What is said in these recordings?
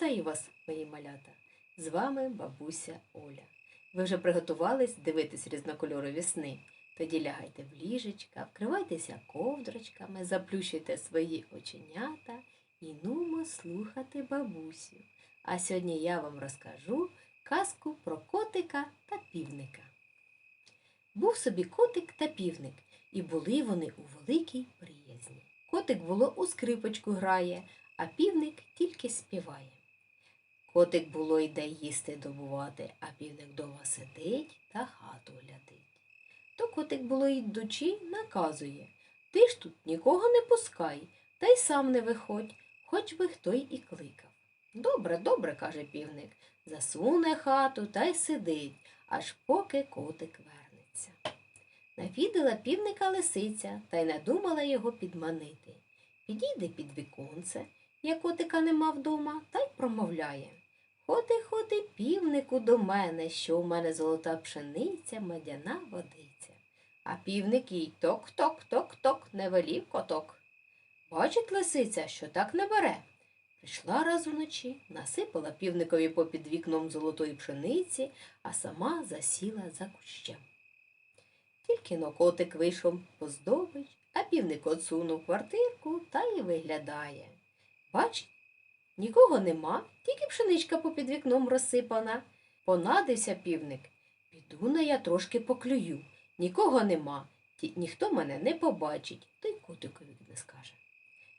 Вітаю вас, мої малята! З вами бабуся Оля. Ви вже приготувались дивитись різнокольорові сни? Тоді лягайте в ліжечка, вкривайтеся ковдрочками, заплющуйте свої оченята і нумо слухати бабусю. А сьогодні я вам розкажу казку про котика та півника. Був собі котик та півник, і були вони у великій приязні. Котик було у скрипочку грає, а півник тільки співає. Котик було йде їсти добувати, а півник дома сидить та хату глядить. То котик було йдучи, наказує Ти ж тут нікого не пускай, та й сам не виходь, хоч би хто й і кликав. Добре, добре, каже півник, засуне хату та й сидить, аж поки котик вернеться. Навідала півника лисиця та й надумала його підманити. Підійде під віконце, як котика нема вдома, та й промовляє. Ходи, ходи, півнику до мене, що у мене золота пшениця, медяна водиця. А півник їй ток-ток-ток-ток не велів коток. Бачить лисиця, що так не бере. Прийшла раз уночі, насипала півникові попід вікном золотої пшениці, а сама засіла за кущем. Тільки но котик вийшов поздобич, а півник отсунув квартирку та й виглядає. Бачить, нікого нема, тільки пшеничка попід вікном розсипана. Понадився півник. Піду на я трошки поклюю. Нікого нема, ті, ніхто мене не побачить, то й котикові не скаже.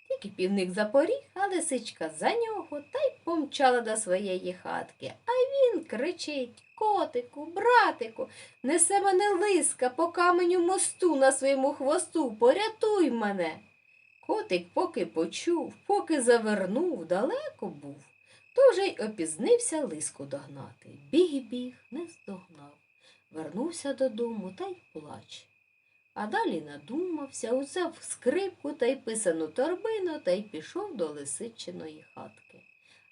Тільки півник запоріг, а лисичка за нього та й помчала до своєї хатки. А він кричить Котику, братику, несе мене лиска по каменю мосту на своєму хвосту, порятуй мене. Котик поки почув, поки завернув, далеко був, то вже й опізнився лиску догнати. Біг біг, не здогнав. Вернувся додому та й плаче. А далі надумався, узяв скрипку та й писану торбину та й пішов до лисичиної хатки.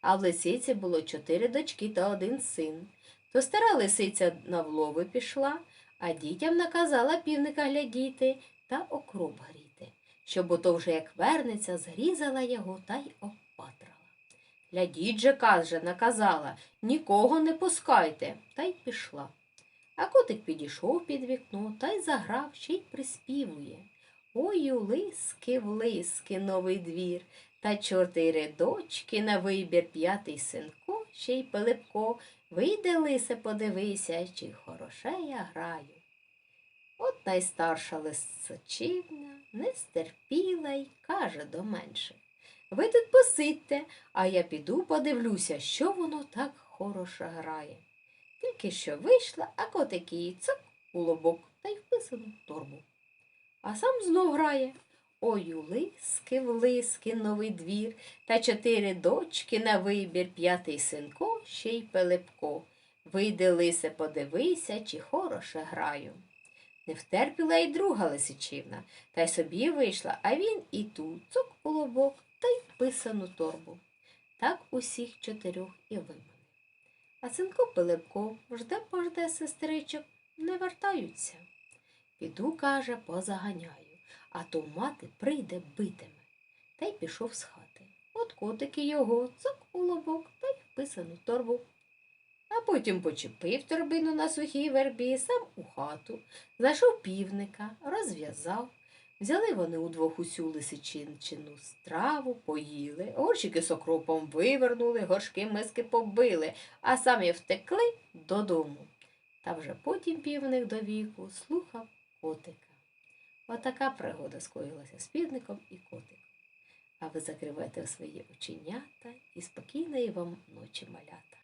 А в лисиці було чотири дочки та один син. То стара лисиця на влови пішла, а дітям наказала півника глядіти та окроп гріти, щоб ото вже як вернеться, зрізала його та й опатрала. Глядіть же, каже, наказала, нікого не пускайте, та й пішла. А котик підійшов під вікно та й заграв, ще й приспівує. Ой, у лиски в лиски новий двір, та чотири дочки на вибір п'ятий синко, ще й Пилипко. Вийде лисе, подивися, чи хороше я граю. От найстарша лисичівня не стерпіла й каже до менших. Ви тут посидьте, а я піду подивлюся, що воно так хороше грає. Тільки що вийшла, а котик її цок у лобок та й вписану в торбу. А сам знов грає. Ой, у лиски в лиски новий двір, та чотири дочки на вибір, п'ятий синко, ще й Пилипко. Вийди, лисе, подивися, чи хороше граю. Не втерпіла й друга лисичівна, та й собі вийшла, а він і ту цок у лобок та й вписану торбу. Так усіх чотирьох і вимили. А синко Пилипко жде пожде сестричок, не вертаються. Піду, каже, позаганяю, а то мати прийде битиме. Та й пішов з хати. От котики його, цок у лобок та й вписану торбу. А потім почепив торбину на сухій вербі, сам у хату, зайшов півника, розв'язав. Взяли вони удвох усю лисичинчину страву, поїли, горщики з окропом вивернули, горшки миски побили, а самі втекли додому. Та вже потім півник до віку слухав котика. Отака пригода скоїлася з півником і котиком. А ви закривайте свої оченята і спокійної вам ночі малята.